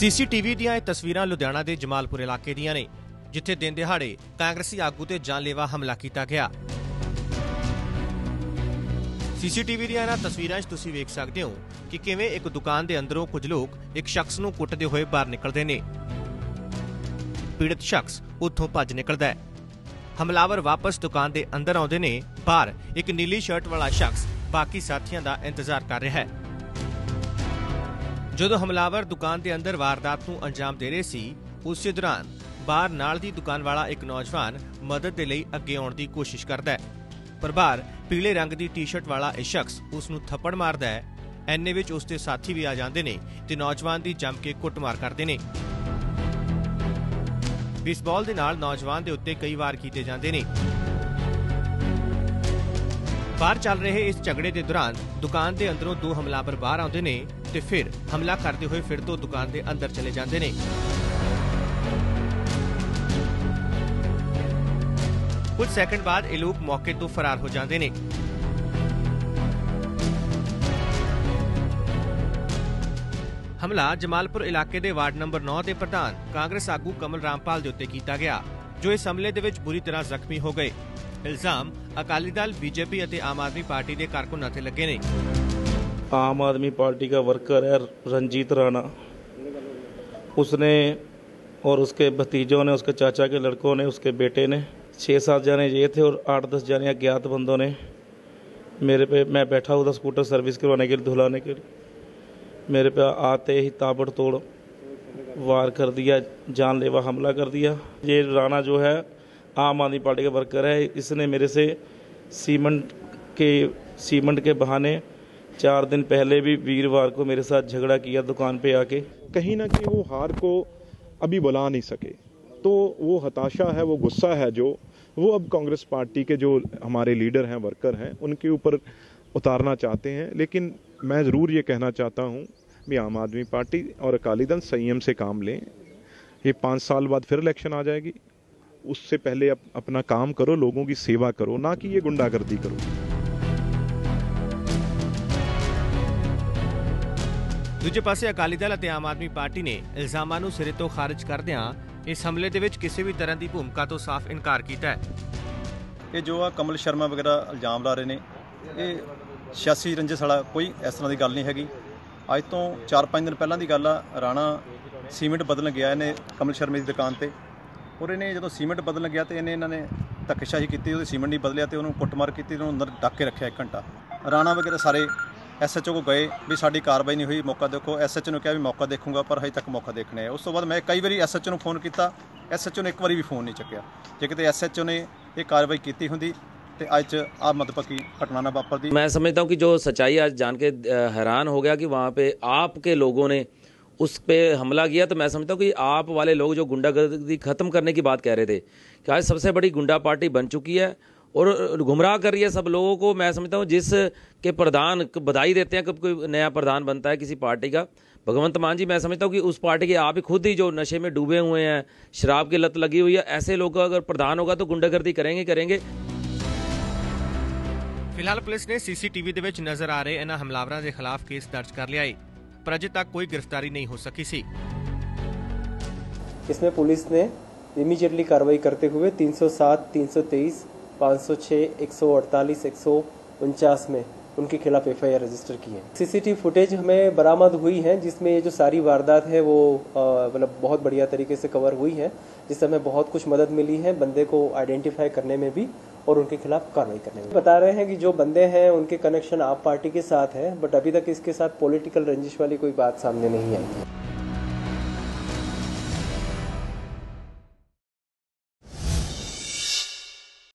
CCTV ਦੀਆਂ ਇਹ ਤਸਵੀਰਾਂ ਲੁਧਿਆਣਾ ਦੇ ਜਮਾਲਪੁਰ ਇਲਾਕੇ ਦੀਆਂ ਨੇ, ਜਿੱਥੇ ਦਿਨ ਦਿਹਾੜੇ ਕਾਂਗਰਸੀ ਆਗੂ ਤੇ ਜਾਨਲੇਵਾ ਹਮਲਾ ਕੀਤਾ ਗਿਆ। ਸੀਸੀਟੀਵੀ ਦੀਆਂ ਇਹਨਾਂ ਤਸਵੀਰਾਂ 'ਚ ਤੁਸੀਂ ਵੇਖ ਸਕਦੇ ਹੋ ਕਿ ਕਿਵੇਂ ਇੱਕ ਦੁਕਾਨ ਦੇ ਅੰਦਰੋਂ ਕੁਝ ਲੋਕ ਇੱਕ ਸ਼ਖਸ ਨੂੰ ਕੁੱਟਦੇ ਹੋਏ ਬਾਹਰ ਨਿਕਲਦੇ ਨੇ। ਪੀੜਤ ਸ਼ਖਸ ਉੱਥੋਂ ਭੱਜ ਨਿਕਲਦਾ ਹੈ। ਹਮਲਾਵਰ ਵਾਪਸ ਦੁਕਾਨ ਦੇ ਅੰਦਰ ਆਉਂਦੇ ਨੇ, ਬਾਹਰ ਇੱਕ ਨੀਲੀ ਸ਼ਰਟ ਵਾਲਾ ਸ਼ਖਸ ਬਾਕੀ ਸਾਥੀਆਂ ਦਾ ਇੰਤਜ਼ਾਰ ਕਰ ਰਿਹਾ ਹੈ। ਜਦੋਂ ਹਮਲਾਵਰ ਦੁਕਾਨ ਦੇ ਅੰਦਰ ਵਾਰਦਾਤ ਨੂੰ ਅੰਜਾਮ ਦੇ ਰਹੇ ਸੀ, ਉਸੇ ਦੌਰਾਨ ਬਾਹਰ ਨਾਲ ਦੀ ਦੁਕਾਨ ਵਾਲਾ ਇੱਕ ਨੌਜਵਾਨ ਮਦਦ ਦੇ ਲਈ ਅੱਗੇ ਆਉਣ ਦੀ ਕੋਸ਼ਿਸ਼ ਕਰਦਾ ਹੈ। ਪਰ ਬਾਹਰ ਪੀਲੇ ਰੰਗ ਦੀ ਟੀ-ਸ਼ਰਟ ਵਾਲਾ ਇਹ ਸ਼ਖਸ ਉਸ ਨੂੰ ਥੱਪੜ ਮਾਰਦਾ ਹੈ। ਐਨੇ ਵਿੱਚ ਉਸ ਦੇ ਸਾਥੀ ਵੀ ਆ ਜਾਂਦੇ ਨੇ ਤੇ ਨੌਜਵਾਨ ਦੀ ਜੰਮ ਕੇ ਕੁੱਟਮਾਰ ਕਰਦੇ ਨੇ। ਬੇਸਬਾਲ ਦੇ ਨਾਲ ਨੌਜਵਾਨ ਦੇ ਉੱਤੇ ਕਈ ਵਾਰ ਕੀਤੇ ਜਾਂਦੇ ਨੇ। ਬਾਹਰ ਚੱਲ ਰਹੇ ਇਸ ਝਗੜੇ ਦੇ ਦੌਰਾਨ ਦੁਕਾਨ ਦੇ ਅੰਦਰੋਂ ਦੋ ਹਮਲਾਵਰ ਬਾਹਰ ਆਉਂਦੇ ਨੇ ਤੇ ਫਿਰ ਹਮਲਾ ਕਰਦੇ ਹੋਏ ਫਿਰ ਤੋਂ ਦੁਕਾਨ ਦੇ ਅੰਦਰ ਚਲੇ ਜਾਂਦੇ ਨੇ। ਕੁਝ ਸੈਕਿੰਡ ਬਾਅਦ ਇਹ ਲੋਕ ਮੌਕੇ ਤੋਂ ਫਰਾਰ ਹੋ ਜਾਂਦੇ ਨੇ। ਹਮਲਾ ਜਮਾਲਪੁਰ ਇਲਾਕੇ ਦੇ ਵਾਰਡ ਨੰਬਰ 9 ਦੇ ਪ੍ਰਧਾਨ ਕਾਂਗਰਸ ਆਗੂ ਕਮਲ ਰਾਮਪਾਲ ਦੇ ਉੱਤੇ ਕੀਤਾ ਗਿਆ, ਜੋ ਇਸ ਹਮਲੇ ਦੇ ਵਿੱਚ ਬੁਰੀ ਤਰ੍ਹਾਂ ਜ਼ਖਮੀ ਹੋ ਗਏ। ਇਲਜ਼ਾਮ ਅਕਾਲੀ ਦਲ ਬੀਜੇਪੀ ਅਤੇ ਆਮ ਆਦਮੀ ਪਾਰਟੀ ਦੇ ਕਾਰਕੁਨਾਂ ਤੇ ਲੱਗੇ ਨੇ आम आदमी पार्टी का वर्कर है रंजीत राणा उसने और उसके भतीजों ने उसके चाचा के लड़कों ने उसके बेटे ने छः सात जाने ये थे और आठ दस जाने अज्ञात बंदों ने मेरे पे मैं बैठा हुआ था स्कूटर सर्विस करवाने के लिए धुलाने के लिए मेरे पे आते ही ताबड़तोड़ वार कर दिया जानलेवा हमला कर दिया ये राणा जो है आम आदमी पार्टी का वर्कर है। इसने मेरे से सीमेंट के सीमेंट के बहाने चार दिन पहले भी वीरवार को मेरे साथ झगड़ा किया दुकान पे आके। कहीं ना कहीं वो हार को अभी बुला नहीं सके। तो वो हताशा है, वो गुस्सा है जो, वो अब कांग्रेस पार्टी के जो हमारे लीडर हैं, वर्कर हैं, उनके ऊपर उतारना चाहते हैं। लेकिन मैं ज़रूर ये कहना चाहता हूँ, भी आम आदमी पार्टी और अकाली दल संयम से काम लें। ये पाँच साल बाद फिर इलेक्शन आ जाएगी। उससे पहले अप, अपना काम करो लोगों की सेवा करो ना कि ये गुंडागर्दी करो ਦੂਜੇ ਪਾਸੇ ਅਕਾਲੀ ਦਲ ਅਤੇ ਆਮ ਆਦਮੀ ਪਾਰਟੀ ਨੇ ਇਲਜ਼ਾਮਾਂ ਨੂੰ ਸਿਰੇ ਤੋਂ ਖਾਰਜ ਕਰਦਿਆਂ ਇਸ ਹਮਲੇ ਦੇ ਵਿੱਚ ਕਿਸੇ ਵੀ ਤਰ੍ਹਾਂ ਦੀ ਭੂਮਿਕਾ ਤੋਂ ਸਾਫ਼ ਇਨਕਾਰ ਕੀਤਾ ਹੈ ਇਹ ਜੋ ਆ ਕਮਲ ਸ਼ਰਮਾ ਵਗੈਰਾ ਇਲਜ਼ਾਮ ਲਾ ਰਹੇ ਨੇ ਇਹ ਸਿਆਸੀ ਰੰਜਿਸ਼ ਵਾਲਾ ਕੋਈ ਇਸ ਤਰ੍ਹਾਂ ਦੀ ਗੱਲ ਨਹੀਂ ਹੈਗੀ ਅੱਜ ਤੋਂ 4-5 ਦਿਨ ਪਹਿਲਾਂ ਦੀ ਗੱਲ ਆ ਰਾਣਾ ਸੀਮੈਂਟ ਬਦਲਣ ਗਿਆ ਇਹਨੇ ਕਮਲ ਸ਼ਰਮੇ ਦੀ ਦੁਕਾਨ ਤੇ ਔਰ ਇਹਨੇ ਜਦੋਂ ਸੀਮੈਂਟ ਬਦਲਣ ਗਿਆ ਤੇ ਇਹਨੇ ਇਹਨਾਂ ਨੇ ਧੱਕੇਸ਼ਾਹੀ ਕੀਤੀ ਉਹਦੇ ਸੀਮੈਂਟ ਨਹੀਂ ਬਦਲਿਆ ਤੇ ਉਹਨੂੰ ਕੁੱਟਮਾਰ ਕੀਤੀ ਤੇ ਉਹਨੂੰ ਅੰਦਰ ਡੱਕ ਕੇ ਰੱਖਿਆ 1 ਘੰਟਾ ਰਾਣਾ ਵਗੈਰਾ ਸਾਰੇ ਐਸਐਚਓ ਕੋ ਗਏ ਵੀ ਸਾਡੀ ਕਾਰਵਾਈ ਨਹੀਂ ਹੋਈ ਮੌਕਾ ਦੇਖੋ ਐਸਐਚਓ ਨੂੰ ਕਿਹਾ ਵੀ ਮੌਕਾ ਦੇਖੂੰਗਾ ਪਰ ਹਜੇ ਤੱਕ ਮੌਕਾ ਦੇਖਣੇ ਆ ਉਸ ਤੋਂ ਬਾਅਦ ਮੈਂ ਕਈ ਵਾਰੀ ਐਸਐਚਓ ਨੂੰ ਫੋਨ ਕੀਤਾ ਐਸਐਚਓ ਨੇ ਇੱਕ ਵਾਰੀ ਵੀ ਫੋਨ ਨਹੀਂ ਚੱਕਿਆ ਜੇ ਕਿਤੇ ਐਸਐਚਓ ਨੇ ਇਹ ਕਾਰਵਾਈ ਕੀਤੀ ਹੁੰਦੀ ਤੇ ਅੱਜ 'ਚ ਆ ਮਤਪੱਕੀ ਘਟਨਾ ਨਾ ਵਾਪਰਦੀ मैं समझता हूँ कि जो सच्चाई आज जान के अ, हैरान हो गया कि वहाँ पे आपके लोगों ने उस पे हमला किया तो मैं समझता हूँ कि आप वाले लोग जो गुंडागर्दी खत्म करने की बात कह रहे थे कि आज सबसे बड़ी गुंडा पार्टी बन चुकी है और गुमराह कर रही है सब लोगों को मैं समझता हूँ जिस के प्रधान क- बधाई देते हैं कब कोई नया प्रधान बनता है किसी पार्टी का भगवंत मान जी मैं समझता हूँ कि उस पार्टी के आप ही खुद ही जो नशे में डूबे हुए हैं शराब की लत लगी हुई है ऐसे लोग का अगर प्रधान होगा तो गुंडागर्दी करेंगे ही करेंगे ਫਿਲਹਾਲ ਪੁਲਿਸ ਨੇ ਸੀਸੀਟੀਵੀ ਦੇ ਵਿੱਚ ਨਜ਼ਰ ਆ ਰਹੇ ਇਹਨਾਂ ਹਮਲਾਵਰਾਂ ਦੇ ਖਿਲਾਫ ਕੇਸ ਦਰਜ ਕਰ ਲਿਆ ਹੈ पर अजे तक कोई गिरफ्तारी नहीं हो सकी सी इसमें पुलिस ने इमीजिएटली कार्रवाई करते हुए 307, 323, 506, 148, 149 में उनके खिलाफ एफआईआर रजिस्टर की है। सीसीटीवी फुटेज हमें बरामद हुई है, जिसमें ये जो सारी वारदात है, वो मतलब बहुत बढ़िया तरीके से कवर हुई है, जिससे हमें बहुत कुछ मदद मिली है बंदे को आइडेंटिफाई करने में भी और उनके खिलाफ कार्रवाई करने में बता रहे हैं कि जो बंदे हैं, उनके कनेक्शन आप पार्टी के साथ है बट अभी तक इसके साथ पोलिटिकल रंजिश वाली कोई बात सामने नहीं आई। है